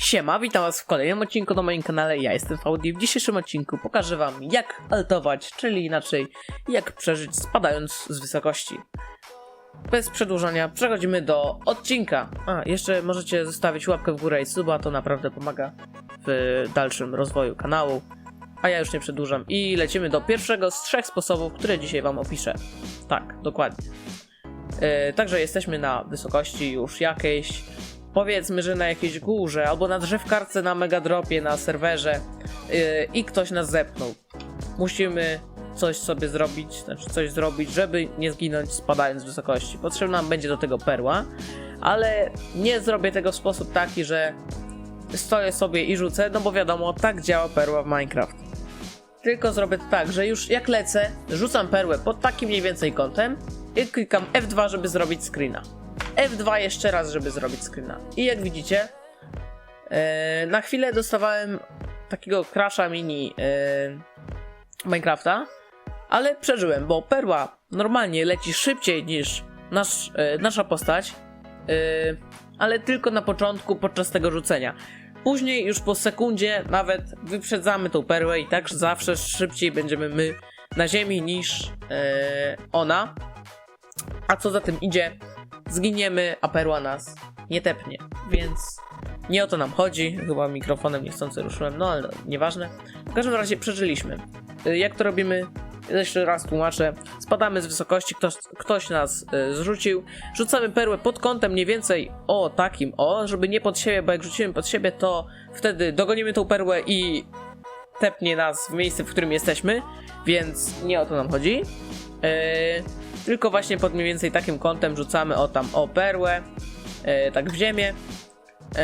Siema, witam was w kolejnym odcinku na moim kanale, ja jestem Faudi. W dzisiejszym odcinku pokażę wam jak altować, czyli inaczej jak przeżyć spadając z wysokości. Bez przedłużania przechodzimy do odcinka. A, jeszcze możecie zostawić łapkę w górę i suba, to naprawdę pomaga w dalszym rozwoju kanału. A ja już nie przedłużam i lecimy do pierwszego z trzech sposobów, które dzisiaj wam opiszę. Tak, dokładnie. Yy, także jesteśmy na wysokości już jakiejś powiedzmy, że na jakiejś górze, albo na drzewkarce na Megadropie, na serwerze yy, i ktoś nas zepnął. Musimy coś sobie zrobić, znaczy coś zrobić, żeby nie zginąć spadając z wysokości. Potrzebna nam będzie do tego perła, ale nie zrobię tego w sposób taki, że stoję sobie i rzucę, no bo wiadomo, tak działa perła w Minecraft. Tylko zrobię to tak, że już jak lecę, rzucam perłę pod takim mniej więcej kątem i klikam F2, żeby zrobić screena. F2 jeszcze raz, żeby zrobić screena. I jak widzicie, e, na chwilę dostawałem takiego crasha mini e, Minecrafta, ale przeżyłem, bo perła normalnie leci szybciej niż nasz, e, nasza postać, ale tylko na początku podczas tego rzucenia. Później już po sekundzie nawet wyprzedzamy tą perłę i tak zawsze szybciej będziemy my na ziemi niż ona. A co za tym idzie, zginiemy, a perła nas nie tepnie, więc nie o to nam chodzi. Chyba mikrofonem niechcący ruszyłem, no ale nieważne. W każdym razie przeżyliśmy. Y, Jak to robimy? Jeszcze raz tłumaczę. Spadamy z wysokości, ktoś, ktoś nas y, zrzucił. Rzucamy perłę pod kątem mniej więcej o takim o, żeby nie pod siebie, bo jak rzucimy pod siebie, to wtedy dogonimy tą perłę i tepnie nas w miejsce, w którym jesteśmy, więc nie o to nam chodzi. Yy, tylko właśnie pod mniej więcej takim kątem rzucamy o tam o perłę, yy, tak w ziemię. Yy,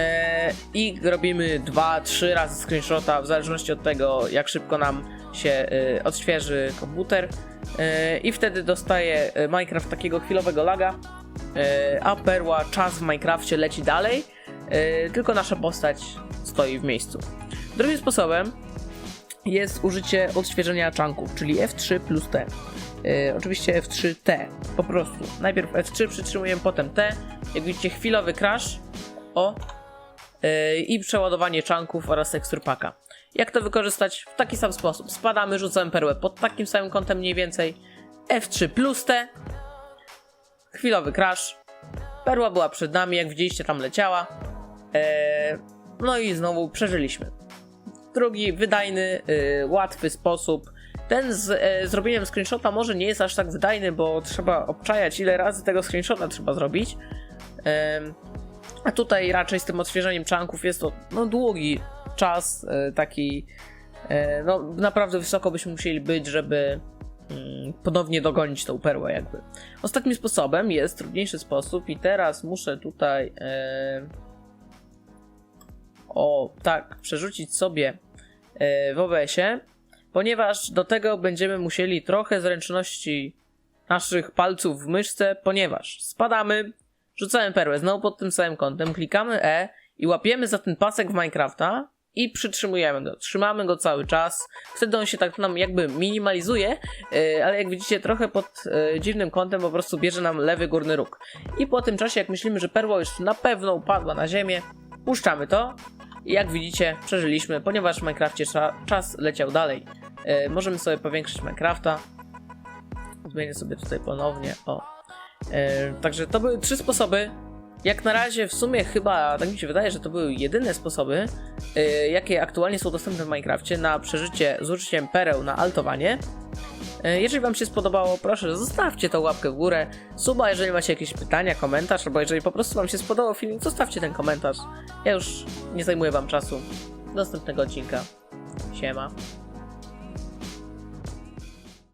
I robimy 2-3 razy screenshota, w zależności od tego, jak szybko nam się yy, odświeży komputer. Yy, I wtedy dostaje yy, Minecraft takiego chwilowego laga, yy, a perła, czas w Minecrafcie leci dalej, yy, tylko nasza postać stoi w miejscu. Drugim sposobem jest użycie odświeżenia czanków, czyli F3 plus T. Yy, oczywiście F3T, po prostu. Najpierw F3 przytrzymujemy, potem T. Jak widzicie, chwilowy crash. O. Yy, I przeładowanie czanków oraz tekstur. Jak to wykorzystać? W taki sam sposób. Spadamy, rzucamy perłę pod takim samym kątem mniej więcej. F3 plus T. Chwilowy crash. Perła była przed nami, jak widzieliście tam leciała. Yy, no i znowu przeżyliśmy drugi wydajny, y, łatwy sposób. Ten z e, zrobieniem screenshota może nie jest aż tak wydajny, bo trzeba obczajać ile razy tego screenshota trzeba zrobić. Em, a tutaj raczej z tym odświeżeniem czanków jest to no, długi czas, e, taki e, no naprawdę wysoko byśmy musieli być, żeby mm, ponownie dogonić tą perłę jakby. Ostatnim sposobem jest trudniejszy sposób i teraz muszę tutaj e, o tak przerzucić sobie e, w OBS-ie, ponieważ do tego będziemy musieli trochę zręczności naszych palców w myszce, ponieważ spadamy, rzucamy perłę znowu pod tym samym kątem, klikamy E i łapiemy za ten pasek w Minecrafta i przytrzymujemy go. Trzymamy go cały czas. Wtedy on się tak nam jakby minimalizuje, e, ale jak widzicie trochę pod e, dziwnym kątem po prostu bierze nam lewy górny róg. I po tym czasie jak myślimy, że perła już na pewno upadła na ziemię, puszczamy to i jak widzicie, przeżyliśmy, ponieważ w Minecrafcie cza- czas leciał dalej. E, możemy sobie powiększyć Minecrafta. Zmienię sobie tutaj ponownie. O. E, także to były trzy sposoby. Jak na razie w sumie chyba, tak mi się wydaje, że to były jedyne sposoby, e, jakie aktualnie są dostępne w Minecrafcie na przeżycie z użyciem pereł na altowanie. Jeżeli Wam się spodobało, proszę zostawcie tą łapkę w górę, suba, jeżeli macie jakieś pytania, komentarz, albo jeżeli po prostu Wam się spodobał filmik, zostawcie ten komentarz. Ja już nie zajmuję Wam czasu. Do następnego odcinka. Siema.